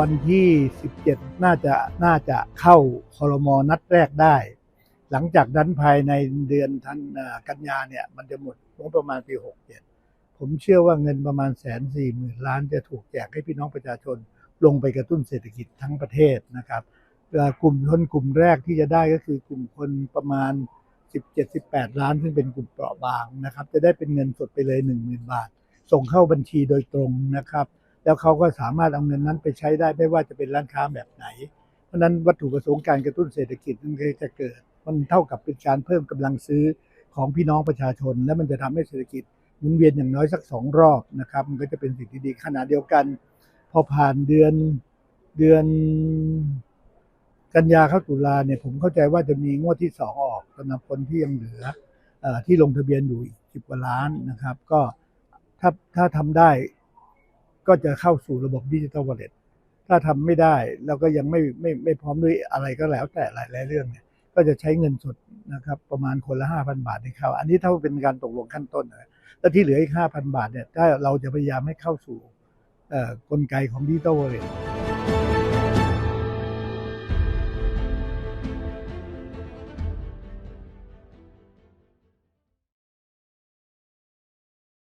วันที่ 17 น่าจะน่าจะเข้าคอรมอนัดแรกได้ หลังจากนั้นภายในเดือนธันอ่ากันยาเนี่ยมันจะหมดงบประมาณปี 67 ผมเชื่อว่าเงินประมาณแสนสี่หมื่นล้านจะถูกแจกให้พี่น้องประชาชนลงไปกระตุ้นเศรษฐกิจทั้งประเทศนะครับกลุ่มคนกลุ่มแรกที่จะได้ก็คือกลุ่มคนประมาณ 17-18 ล้าน ซึ่งเป็นกลุ่มเปราะบางนะครับ จะได้เป็นเงินสดไปเลย 10,000 บาท ส่งเข้าบัญชีโดยตรงนะครับ แล้วเขาก็สามารถเอาเงินนั้นไปใช้ได้ไม่ว่าจะเป็นร้านค้าแบบไหน เพราะนั้นวัตถุประสงค์การกระตุ้นเศรษฐกิจมันจะเกิด มันเท่ากับเป็นการเพิ่มกำลังซื้อของพี่น้องประชาชน และมันจะทำให้เศรษฐกิจหมุนเวียนอย่างน้อยสักสองรอบนะครับมันก็จะเป็นสิ่งที่ดีขณะเดียวกัน พอผ่านเดือนเดือนกันยาเข้าตุลาเนี่ยผมเข้าใจว่าจะมีงวดที่สองออกสำหรับคนที่ยังเหลือออที่ลงทะเบียนอยู่อีกสิบกว่าล้านนะครับ ก็ถ้าถ้าทำได้ ก็จะเข้าสู่ระบบดิจิทัลวอลเล็ตถ้าทำไม่ได้แล้วก็ยังไม่ไม่ไม่พร้อมด้วยอะไรก็แล้วแต่หลายหลายเรื่องเนี่ยก็จะใช้เงินสดนะครับประมาณคนละห้าพันบาทในเข้า อันนี้เท่าเป็นการตกลงขั้นต้นนะแล้วที่เหลืออีกห้าพันบาทเนี่ยถ้าเราจะพยายามให้เข้าสู่กลไกของดิจิทัลวอลเล็ต